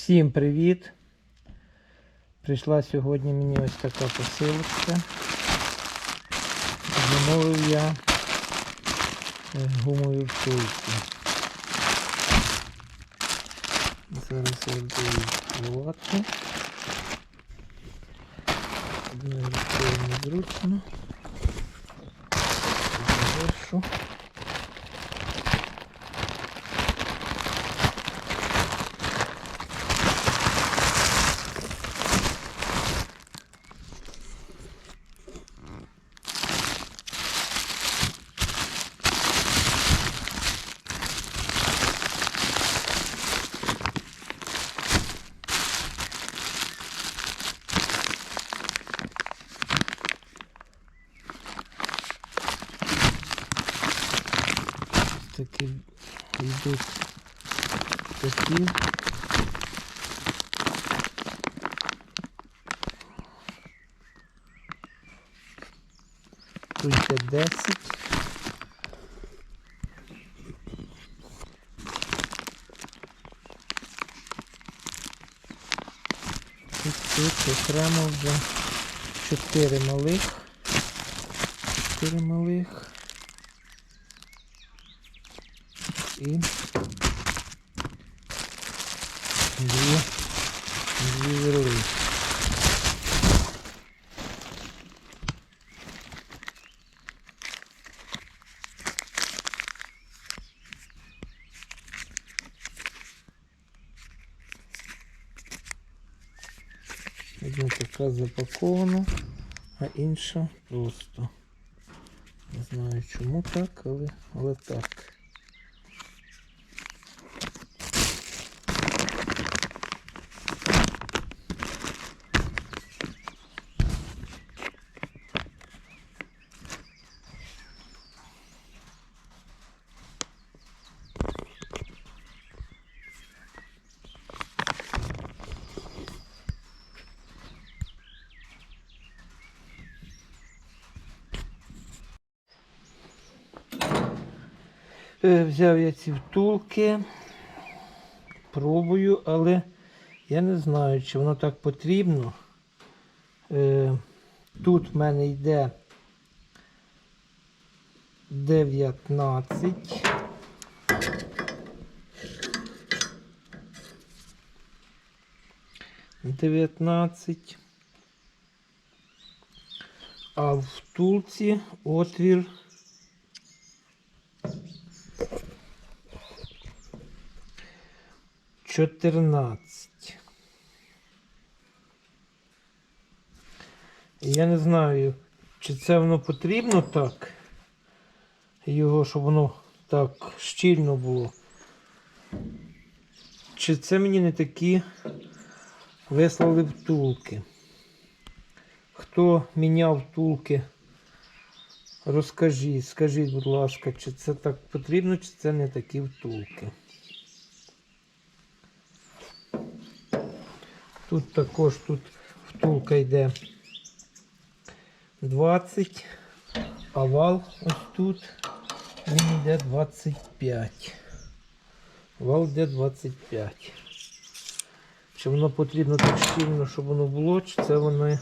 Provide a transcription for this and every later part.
Всім привіт! Прийшла сьогодні мені ось така посилочка. Замовив я е, гумові втулки. Зараз я буду відкривати. Одною рукою незручно. Завершу. такі йдуть такі. Є 10. І тут окремо вже 4 малих. 4 малих. і дві, дві вірли. Одна запакована, а інша просто. Не знаю чому так, але, але так. Взяв я ці втулки, пробую, але я не знаю, чи воно так потрібно. Е, Тут в мене йде 19. Дев'ятнадцять. А в втулці отвір чотирнадцять. Я не знаю, чи це воно потрібно так. Його, щоб воно так щільно було. Чи це мені не такі вислали втулки? Хто міняв втулки? Розкажіть, скажіть, будь ласка, чи це так потрібно, чи це не такі втулки. Тут також тут втулка йде 20, а вал ось тут він йде 25. Вал йде 25. Чи воно потрібно так щільно, щоб воно було, чи це воно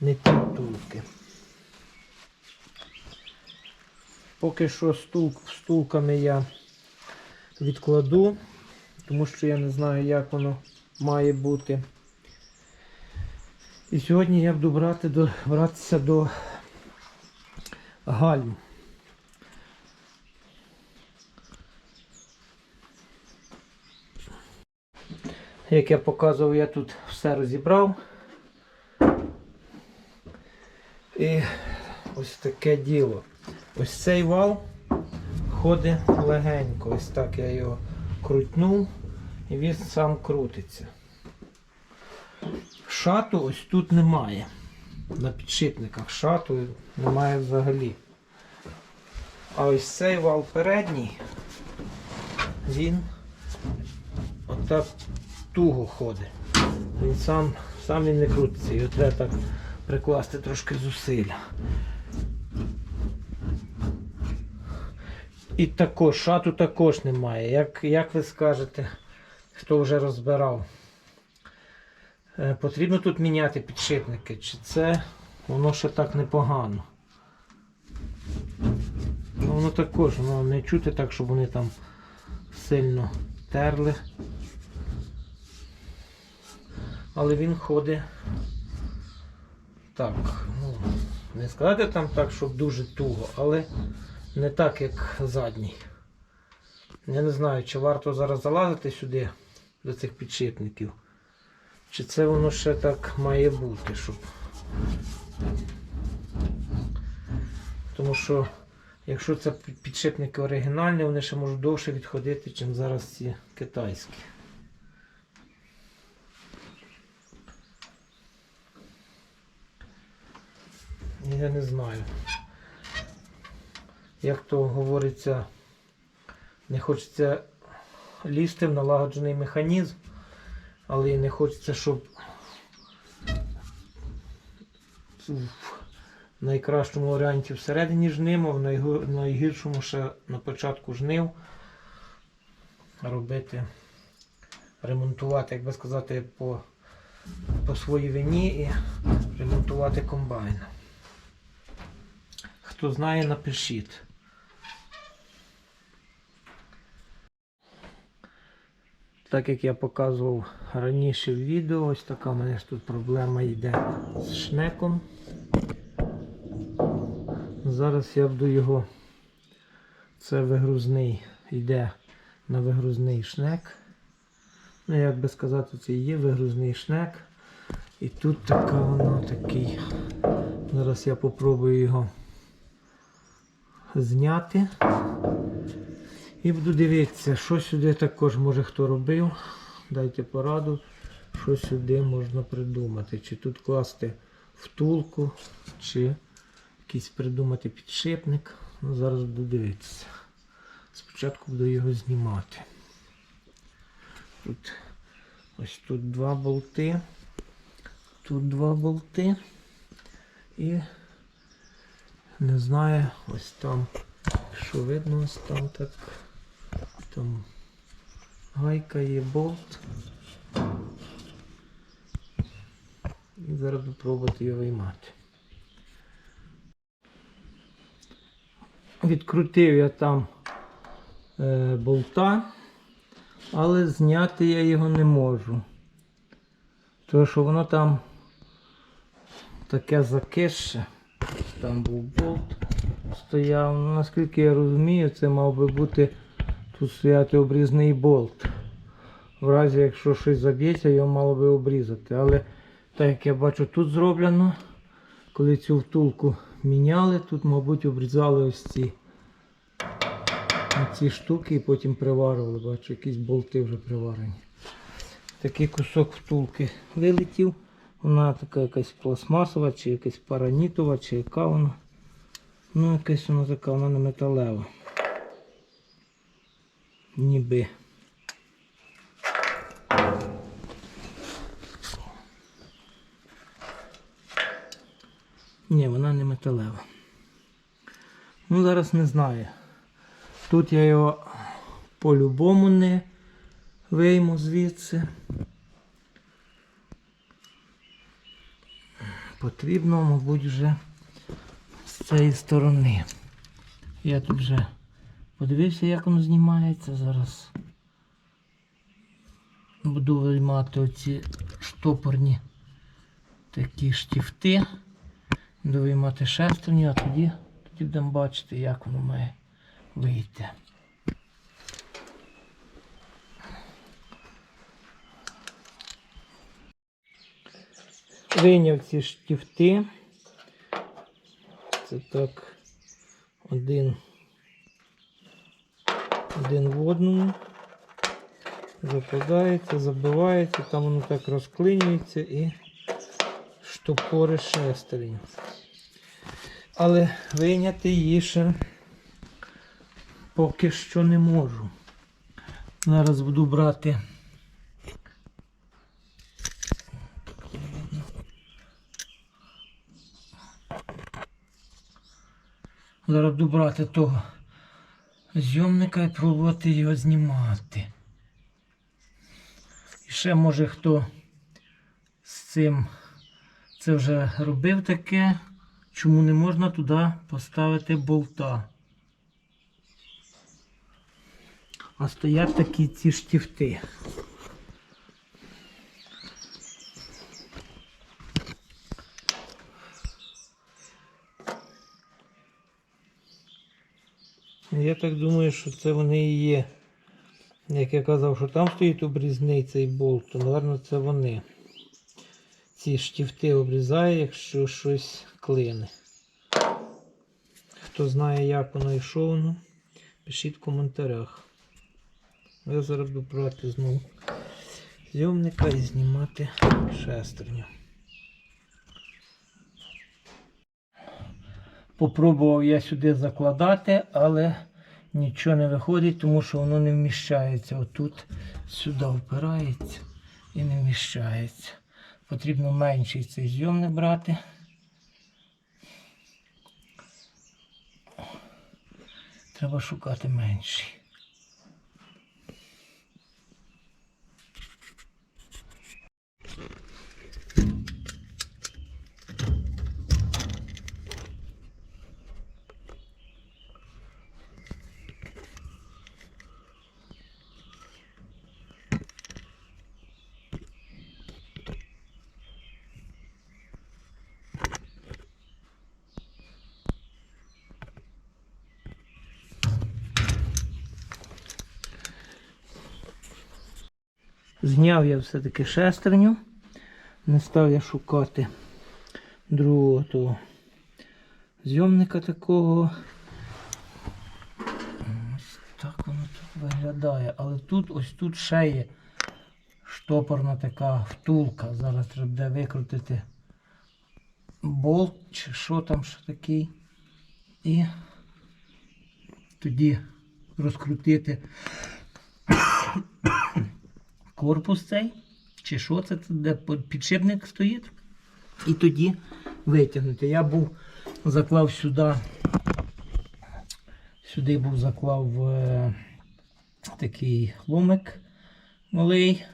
не ті втулки. Поки що стул, стулками я відкладу, тому що я не знаю, як воно має бути. І сьогодні я буду брати до, братися до гальм. Як я показував, я тут все розібрав. І ось таке діло. Ось цей вал ходить легенько. Ось так я його крутнув і він сам крутиться. Шату ось тут немає. На підшипниках шату немає взагалі. А ось цей вал передній, він отак туго ходить. Він сам, сам він не крутиться. Його треба так прикласти трошки зусилля. І також, шату також немає. Як, як ви скажете, хто вже розбирав? Е, Потрібно тут міняти підшипники, чи це воно ще так непогано. Ну, воно також, воно не чути так, щоб вони там сильно терли. Але він ходить так, ну, не сказати там так, щоб дуже туго, але не так, як задній. Я не знаю, чи варто зараз залазити сюди до цих підшипників. Чи це воно ще так має бути, щоб. Тому що якщо це підшипники оригінальні, вони ще можуть довше відходити, ніж зараз ці китайські. Я не знаю. Як то говориться, не хочеться лізти в налагоджений механізм, але і не хочеться, щоб в найкращому варіанті всередині жнив, а в найгіршому ще на початку жнив робити, ремонтувати, як би сказати, по, по своїй вині і ремонтувати комбайн. Хто знає, напишіть. Так як я показував раніше в відео, ось така в мене ж тут проблема йде з шнеком. Зараз я буду його. Це вигрузний, йде на вигрузний шнек. Ну, як би сказати, це є вигрузний шнек. І тут така воно такий. Зараз я попробую його зняти. І буду дивитися, що сюди також може хто робив. Дайте пораду, що сюди можна придумати. Чи тут класти втулку, чи якийсь придумати підшипник. Ну, зараз буду дивитися. Спочатку буду його знімати. Тут ось тут два болти. Тут два болти. І не знаю, ось там, що видно, ось там так. Там гайка є болт. І зараз буду пробувати його виймати. Відкрутив я там е, болта, але зняти я його не можу. Тому що воно там таке закисше. Там був болт стояв. Ну, наскільки я розумію, це мав би бути тут стояти обрізний болт. В разі, якщо щось заб'ється, його мало би обрізати. Але так як я бачу, тут зроблено, коли цю втулку міняли, тут, мабуть, обрізали ось ці, ці штуки і потім приварювали. Бачу, якісь болти вже приварені. Такий кусок втулки вилетів. Вона така якась пластмасова, чи якась паранітова, чи яка вона. Ну, якась вона така, вона не металева. Ніби. Ні, вона не металева. Ну, зараз не знаю. Тут я його по-любому не вийму звідси. Потрібно, мабуть, вже з цієї сторони. Я тут вже подивився, як воно знімається зараз. Буду виймати оці штопорні такі штифти. Буду виймати шестерню, а тоді, тоді будемо бачити, як воно має вийти. Вийняв ці штифти. Це так один, один в одному. Закладається, забивається, там воно так розклинюється і штопори шестерень. Але вийняти її ще поки що не можу. Зараз буду брати. Зараз буду брати того зйомника і пробувати його знімати. І ще може хто з цим це вже робив таке. Чому не можна туди поставити болта? А стоять такі ці штифти. Я так думаю, що це вони і є. Як я казав, що там стоїть обрізний цей болт, то, напевно, це вони. Ці штифти обрізає, якщо щось клине. Хто знає, як воно і воно, пишіть в коментарях. Я зараз буду брати знову зйомника і знімати шестерню. Попробував я сюди закладати, але нічого не виходить, тому що воно не вміщається. Отут сюди впирається і не вміщається. Потрібно менший цей зйом не брати. Треба шукати менший. Зняв я все-таки шестерню. Не став я шукати другого того зйомника такого. Ось так воно тут виглядає. Але тут ось тут ще є штопорна така втулка. Зараз треба буде викрутити болт чи що там ще такий. І тоді розкрутити корпус цей, чи що це, це де підшипник стоїть. І тоді витягнути. Я був заклав сюди, сюди був заклав е, такий ломик малий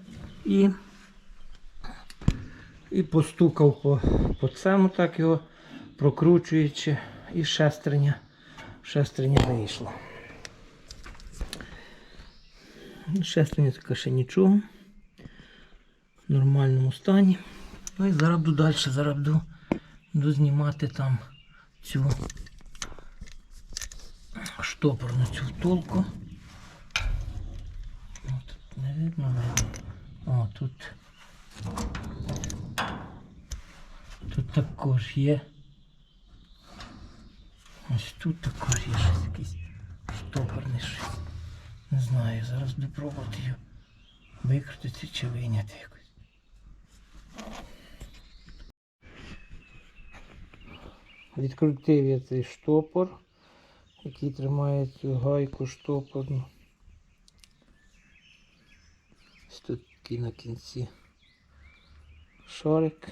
і, і постукав по, по цьому, так його прокручуючи, і шестерня, шестерня вийшла. Шестерня така ще нічого. Нормальному стані. Ну і зараз буду далі, зараз буду, буду знімати там цю штопорну цю втулку. О, тут не видно, видно. О, тут. Тут також є. Ось тут також є щось якийсь штопорний щось. Не знаю, зараз буду пробувати його викрутити чи вийняти Відкрутив я цей штопор, який тримає цю гайку штопорну. Ось тут на кінці шарик.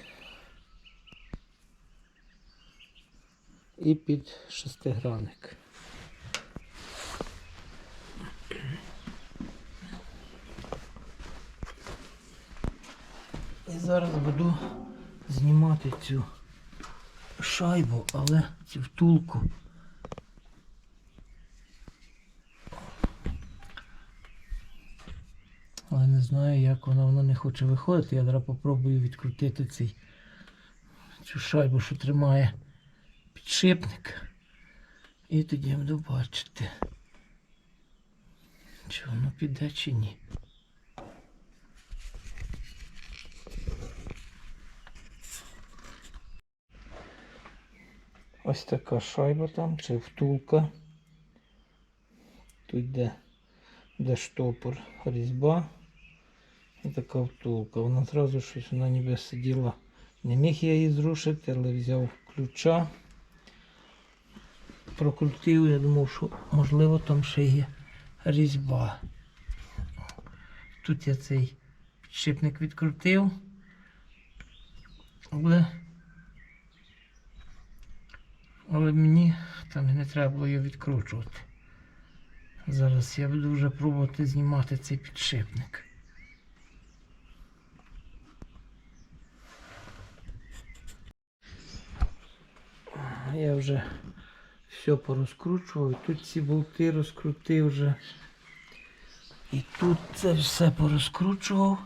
І під шестигранник. І зараз буду знімати цю шайбу, але цю втулку. Але не знаю, як вона, вона не хоче виходити. Я зараз попробую відкрутити цей, цю шайбу, що тримає підшипник. І тоді буду бачити, чи воно піде, чи ні. Ось така шайба там, чи втулка. Тут де, де штопор різьба. І така втулка. Вона зразу щось вона ніби сиділа. Не міг я її зрушити, але взяв ключа. Прокрутив, я думав, що можливо там ще є різьба. Тут я цей підшипник відкрутив. Але але мені там не треба було його відкручувати. Зараз я буду вже пробувати знімати цей підшипник. Я вже все порозкручував. Тут ці болти розкрутив вже. І тут це все порозкручував,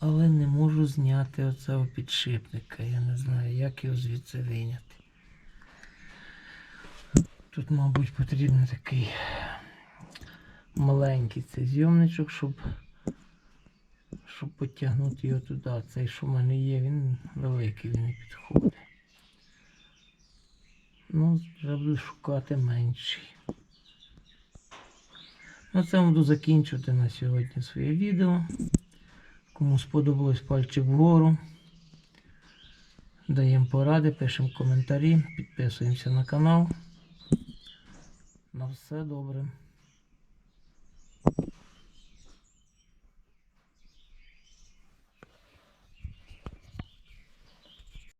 але не можу зняти оцього підшипника. Я не знаю, як його звідси виняти. Тут, мабуть, потрібен такий маленький цей зйомничок, щоб, щоб потягнути його туди. Цей, що в мене є, він великий, він не підходить. Ну, вже буду шукати менший. На цьому буду закінчувати на сьогодні своє відео. Кому сподобалось пальчик вгору. Даємо поради, пишемо коментарі, підписуємося на канал. На все добре.